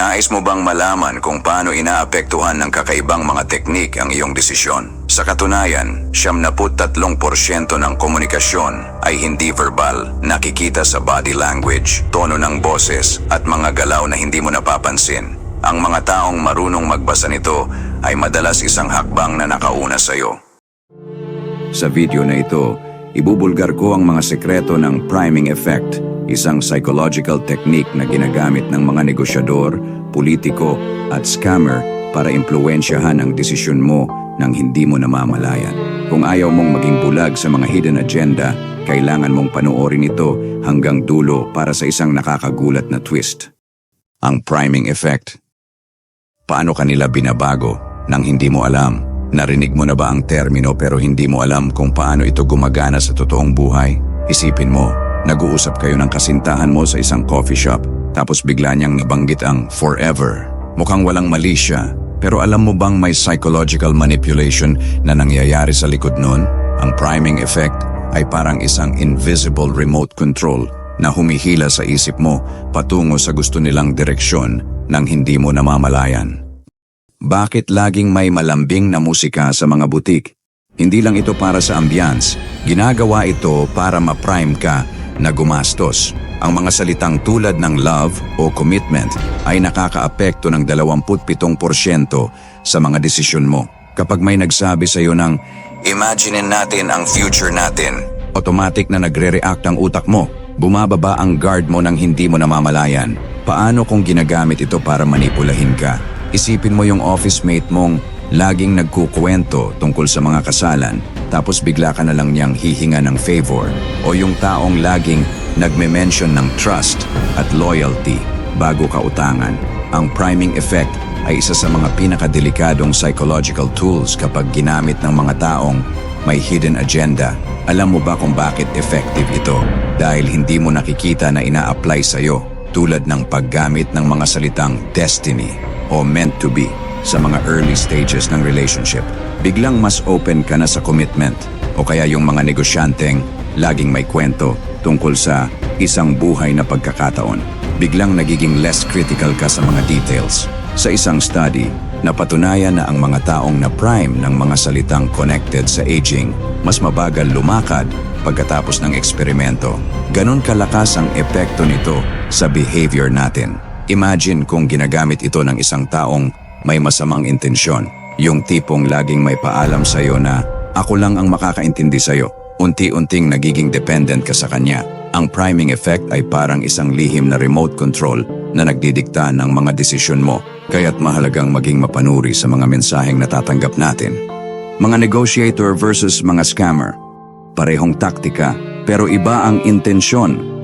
Nais mo bang malaman kung paano inaapektuhan ng kakaibang mga teknik ang iyong desisyon? Sa katunayan, 73% ng komunikasyon ay hindi verbal, nakikita sa body language, tono ng boses at mga galaw na hindi mo napapansin. Ang mga taong marunong magbasa nito ay madalas isang hakbang na nakauna sa iyo. Sa video na ito, ibubulgar ko ang mga sekreto ng priming effect, isang psychological technique na ginagamit ng mga negosyador, politiko at scammer para impluensyahan ang desisyon mo nang hindi mo namamalayan. Kung ayaw mong maging bulag sa mga hidden agenda, kailangan mong panoorin ito hanggang dulo para sa isang nakakagulat na twist. Ang priming effect. Paano kanila binabago nang hindi mo alam? Narinig mo na ba ang termino pero hindi mo alam kung paano ito gumagana sa totoong buhay? Isipin mo, nag-uusap kayo ng kasintahan mo sa isang coffee shop tapos bigla niyang nabanggit ang forever. Mukhang walang mali siya pero alam mo bang may psychological manipulation na nangyayari sa likod nun? Ang priming effect ay parang isang invisible remote control na humihila sa isip mo patungo sa gusto nilang direksyon nang hindi mo namamalayan. Bakit laging may malambing na musika sa mga butik? Hindi lang ito para sa ambience, ginagawa ito para ma-prime ka na gumastos. Ang mga salitang tulad ng love o commitment ay nakakaapekto ng 27% sa mga desisyon mo. Kapag may nagsabi sa iyo ng, Imaginein natin ang future natin, automatic na nagre-react ang utak mo. Bumababa ang guard mo nang hindi mo namamalayan. Paano kung ginagamit ito para manipulahin ka? Isipin mo yung office mate mong laging nagkukwento tungkol sa mga kasalan tapos bigla ka na lang niyang hihinga ng favor o yung taong laging nagme-mention ng trust at loyalty bago ka utangan. Ang priming effect ay isa sa mga pinakadelikadong psychological tools kapag ginamit ng mga taong may hidden agenda. Alam mo ba kung bakit effective ito? Dahil hindi mo nakikita na ina-apply sa'yo tulad ng paggamit ng mga salitang destiny o meant to be sa mga early stages ng relationship. Biglang mas open ka na sa commitment o kaya yung mga negosyanteng laging may kwento tungkol sa isang buhay na pagkakataon. Biglang nagiging less critical ka sa mga details. Sa isang study, napatunayan na ang mga taong na prime ng mga salitang connected sa aging, mas mabagal lumakad pagkatapos ng eksperimento. Ganon kalakas ang epekto nito sa behavior natin. Imagine kung ginagamit ito ng isang taong may masamang intensyon. Yung tipong laging may paalam sa'yo na ako lang ang makakaintindi sa'yo. Unti-unting nagiging dependent ka sa kanya. Ang priming effect ay parang isang lihim na remote control na nagdidikta ng mga desisyon mo. Kaya't mahalagang maging mapanuri sa mga mensaheng natatanggap natin. Mga negotiator versus mga scammer. Parehong taktika pero iba ang intensyon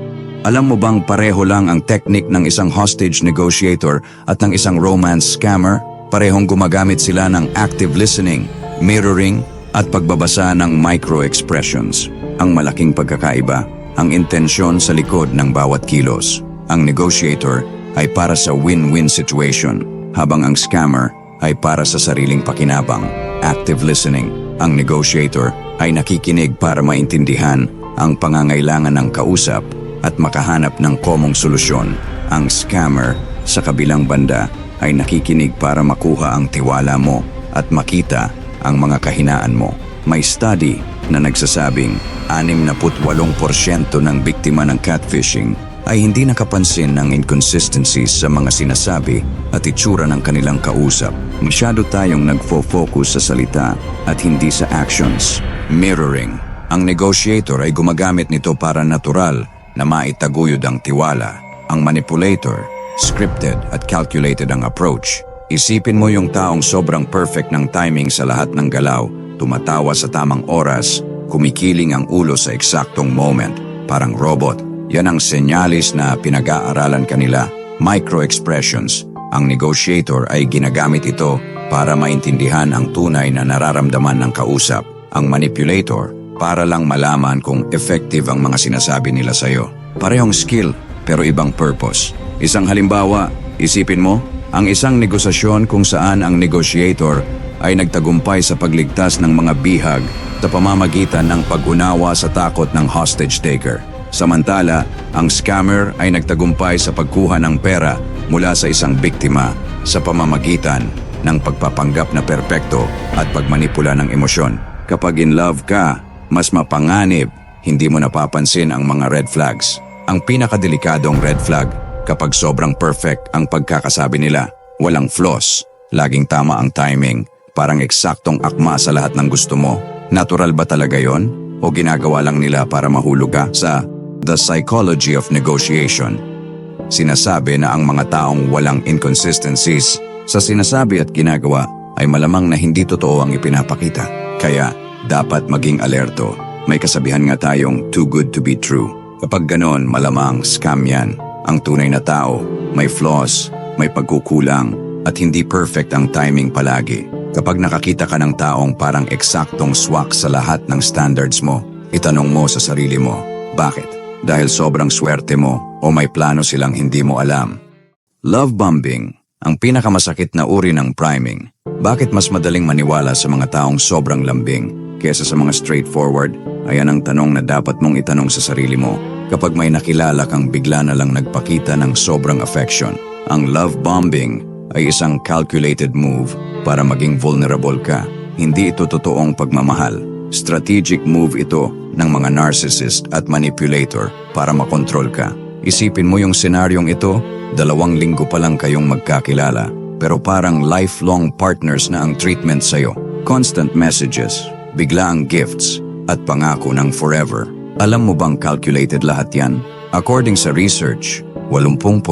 alam mo bang pareho lang ang technique ng isang hostage negotiator at ng isang romance scammer? Parehong gumagamit sila ng active listening, mirroring, at pagbabasa ng micro-expressions. Ang malaking pagkakaiba, ang intensyon sa likod ng bawat kilos. Ang negotiator ay para sa win-win situation, habang ang scammer ay para sa sariling pakinabang. Active listening, ang negotiator ay nakikinig para maintindihan ang pangangailangan ng kausap at makahanap ng komong solusyon. Ang scammer sa kabilang banda ay nakikinig para makuha ang tiwala mo at makita ang mga kahinaan mo. May study na nagsasabing 68% ng biktima ng catfishing ay hindi nakapansin ng inconsistencies sa mga sinasabi at itsura ng kanilang kausap. Masyado tayong nagfo-focus sa salita at hindi sa actions. Mirroring. Ang negotiator ay gumagamit nito para natural na maitaguyod ang tiwala. Ang manipulator, scripted at calculated ang approach. Isipin mo yung taong sobrang perfect ng timing sa lahat ng galaw, tumatawa sa tamang oras, kumikiling ang ulo sa eksaktong moment, parang robot. Yan ang senyalis na pinag-aaralan kanila, micro-expressions. Ang negotiator ay ginagamit ito para maintindihan ang tunay na nararamdaman ng kausap. Ang manipulator para lang malaman kung effective ang mga sinasabi nila sa'yo. Parehong skill pero ibang purpose. Isang halimbawa, isipin mo, ang isang negosasyon kung saan ang negotiator ay nagtagumpay sa pagligtas ng mga bihag sa pamamagitan ng pag-unawa sa takot ng hostage taker. Samantala, ang scammer ay nagtagumpay sa pagkuha ng pera mula sa isang biktima sa pamamagitan ng pagpapanggap na perpekto at pagmanipula ng emosyon. Kapag in love ka, mas mapanganib, hindi mo napapansin ang mga red flags. Ang pinakadelikadong red flag kapag sobrang perfect ang pagkakasabi nila. Walang flaws, laging tama ang timing, parang eksaktong akma sa lahat ng gusto mo. Natural ba talaga yon? O ginagawa lang nila para mahulog ka sa The Psychology of Negotiation? Sinasabi na ang mga taong walang inconsistencies sa sinasabi at ginagawa ay malamang na hindi totoo ang ipinapakita. Kaya dapat maging alerto. May kasabihan nga tayong too good to be true. Kapag ganon, malamang scam yan. Ang tunay na tao, may flaws, may pagkukulang, at hindi perfect ang timing palagi. Kapag nakakita ka ng taong parang eksaktong swak sa lahat ng standards mo, itanong mo sa sarili mo, bakit? Dahil sobrang swerte mo o may plano silang hindi mo alam. Love bombing, ang pinakamasakit na uri ng priming. Bakit mas madaling maniwala sa mga taong sobrang lambing kesa sa mga straightforward? Ayan ang tanong na dapat mong itanong sa sarili mo kapag may nakilala kang bigla na lang nagpakita ng sobrang affection. Ang love bombing ay isang calculated move para maging vulnerable ka. Hindi ito totoong pagmamahal. Strategic move ito ng mga narcissist at manipulator para makontrol ka. Isipin mo yung senaryong ito, dalawang linggo pa lang kayong magkakilala, pero parang lifelong partners na ang treatment sa'yo. Constant messages, bigla ang gifts, at pangako ng forever. Alam mo bang calculated lahat yan? According sa research, 80%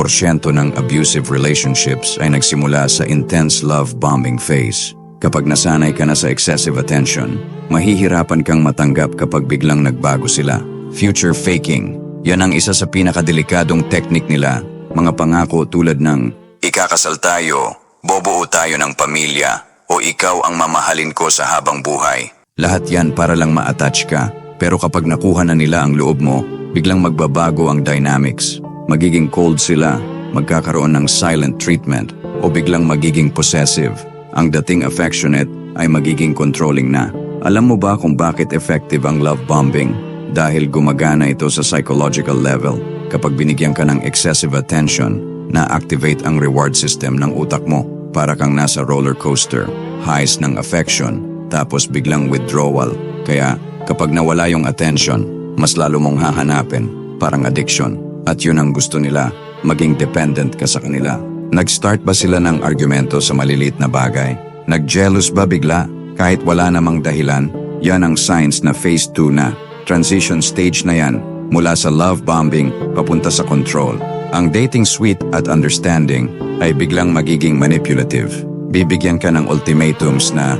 ng abusive relationships ay nagsimula sa intense love bombing phase. Kapag nasanay ka na sa excessive attention, mahihirapan kang matanggap kapag biglang nagbago sila. Future faking, yan ang isa sa pinakadelikadong teknik nila. Mga pangako tulad ng Ikakasal tayo, bobuo tayo ng pamilya, o ikaw ang mamahalin ko sa habang buhay. Lahat yan para lang ma-attach ka, pero kapag nakuha na nila ang loob mo, biglang magbabago ang dynamics. Magiging cold sila, magkakaroon ng silent treatment, o biglang magiging possessive. Ang dating affectionate ay magiging controlling na. Alam mo ba kung bakit effective ang love bombing? Dahil gumagana ito sa psychological level. Kapag binigyan ka ng excessive attention, na-activate ang reward system ng utak mo para kang nasa roller coaster, highs ng affection, tapos biglang withdrawal. Kaya kapag nawala yung attention, mas lalo mong hahanapin, parang addiction. At yun ang gusto nila, maging dependent ka sa kanila. Nag-start ba sila ng argumento sa maliliit na bagay? Nag-jealous ba bigla? Kahit wala namang dahilan, yan ang signs na phase 2 na. Transition stage na yan, mula sa love bombing papunta sa control. Ang dating sweet at understanding ay biglang magiging manipulative. Bibigyan ka ng ultimatums na,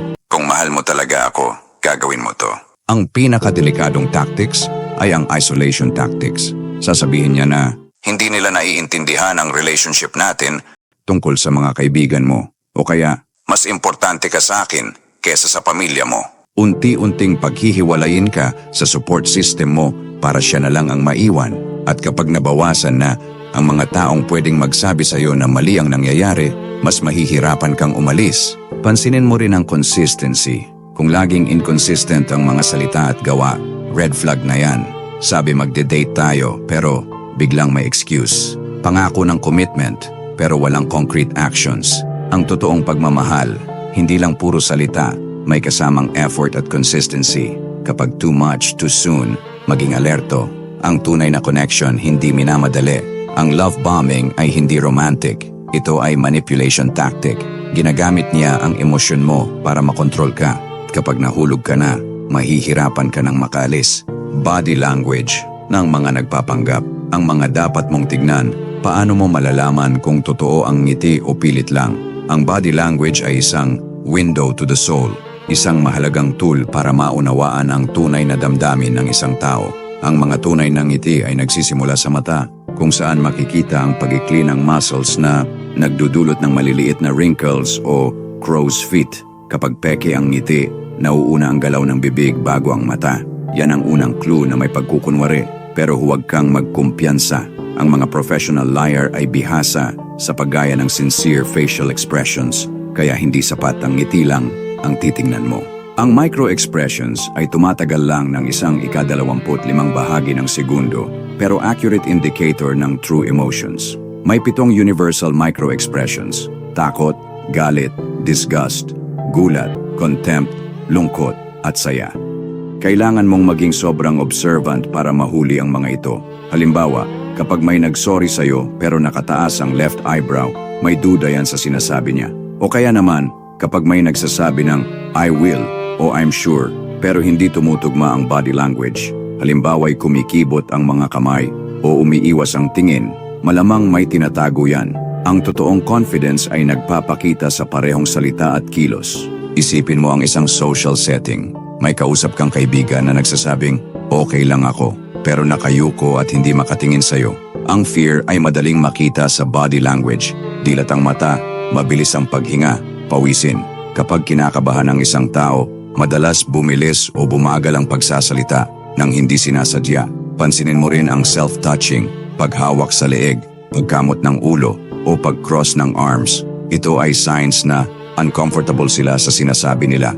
mahal mo talaga ako, gagawin mo to. Ang pinakadelikadong tactics ay ang isolation tactics. Sasabihin niya na, hindi nila naiintindihan ang relationship natin tungkol sa mga kaibigan mo. O kaya, mas importante ka sa akin kesa sa pamilya mo. Unti-unting paghihiwalayin ka sa support system mo para siya na lang ang maiwan. At kapag nabawasan na ang mga taong pwedeng magsabi sa iyo na mali ang nangyayari, mas mahihirapan kang umalis. Pansinin mo rin ang consistency. Kung laging inconsistent ang mga salita at gawa, red flag na yan. Sabi magde-date tayo pero biglang may excuse. Pangako ng commitment pero walang concrete actions. Ang totoong pagmamahal, hindi lang puro salita, may kasamang effort at consistency. Kapag too much, too soon, maging alerto. Ang tunay na connection hindi minamadali. Ang love bombing ay hindi romantic. Ito ay manipulation tactic. Ginagamit niya ang emosyon mo para makontrol ka. Kapag nahulog ka na, mahihirapan ka ng makalis. Body language ng mga nagpapanggap. Ang mga dapat mong tignan, paano mo malalaman kung totoo ang ngiti o pilit lang. Ang body language ay isang window to the soul, isang mahalagang tool para maunawaan ang tunay na damdamin ng isang tao. Ang mga tunay na ngiti ay nagsisimula sa mata, kung saan makikita ang pagikli ng muscles na nagdudulot ng maliliit na wrinkles o crow's feet. Kapag peke ang ngiti, nauuna ang galaw ng bibig bago ang mata. Yan ang unang clue na may pagkukunwari, pero huwag kang magkumpiyansa. Ang mga professional liar ay bihasa sa paggaya ng sincere facial expressions, kaya hindi sapat ang ngiti lang ang titingnan mo. Ang micro-expressions ay tumatagal lang ng isang ikadalawamput limang bahagi ng segundo, pero accurate indicator ng true emotions. May pitong universal micro-expressions. Takot, galit, disgust, gulat, contempt, lungkot, at saya. Kailangan mong maging sobrang observant para mahuli ang mga ito. Halimbawa, kapag may nagsorry sa'yo pero nakataas ang left eyebrow, may duda yan sa sinasabi niya. O kaya naman, kapag may nagsasabi ng I will o I'm sure pero hindi tumutugma ang body language. Halimbawa'y kumikibot ang mga kamay o umiiwas ang tingin, malamang may tinatago yan. Ang totoong confidence ay nagpapakita sa parehong salita at kilos. Isipin mo ang isang social setting. May kausap kang kaibigan na nagsasabing, okay lang ako, pero nakayuko at hindi makatingin sa'yo. Ang fear ay madaling makita sa body language. Dilat ang mata, mabilis ang paghinga, pawisin. Kapag kinakabahan ang isang tao, madalas bumilis o bumagal ang pagsasalita nang hindi sinasadya. Pansinin mo rin ang self-touching, paghawak sa leeg, pagkamot ng ulo o pag-cross ng arms. Ito ay signs na uncomfortable sila sa sinasabi nila.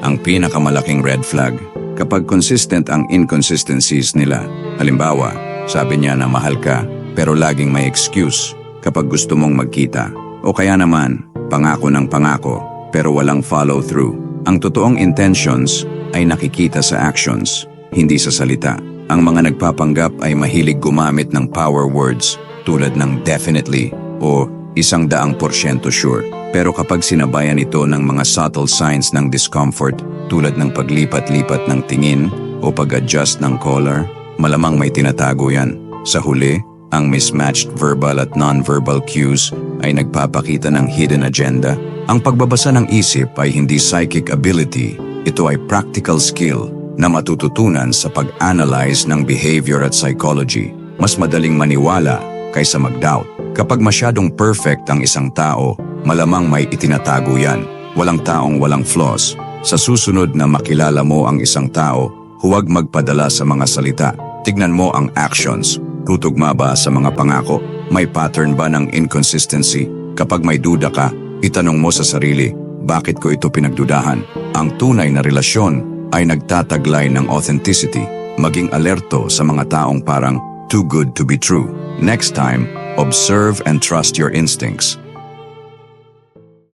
Ang pinakamalaking red flag, kapag consistent ang inconsistencies nila. Halimbawa, sabi niya na mahal ka, pero laging may excuse kapag gusto mong magkita. O kaya naman, pangako ng pangako, pero walang follow-through. Ang totoong intentions ay nakikita sa actions, hindi sa salita. Ang mga nagpapanggap ay mahilig gumamit ng power words tulad ng definitely o isang daang porsyento sure. Pero kapag sinabayan ito ng mga subtle signs ng discomfort tulad ng paglipat-lipat ng tingin o pag-adjust ng collar, malamang may tinatago yan. Sa huli, ang mismatched verbal at non-verbal cues ay nagpapakita ng hidden agenda. Ang pagbabasa ng isip ay hindi psychic ability, ito ay practical skill na matututunan sa pag-analyze ng behavior at psychology. Mas madaling maniwala kaysa mag-doubt. Kapag masyadong perfect ang isang tao, malamang may itinatago yan. Walang taong walang flaws. Sa susunod na makilala mo ang isang tao, huwag magpadala sa mga salita. Tignan mo ang actions. Tutugma ba sa mga pangako? May pattern ba ng inconsistency? Kapag may duda ka, itanong mo sa sarili, bakit ko ito pinagdudahan? Ang tunay na relasyon ay nagtataglay ng authenticity. Maging alerto sa mga taong parang too good to be true. Next time, observe and trust your instincts.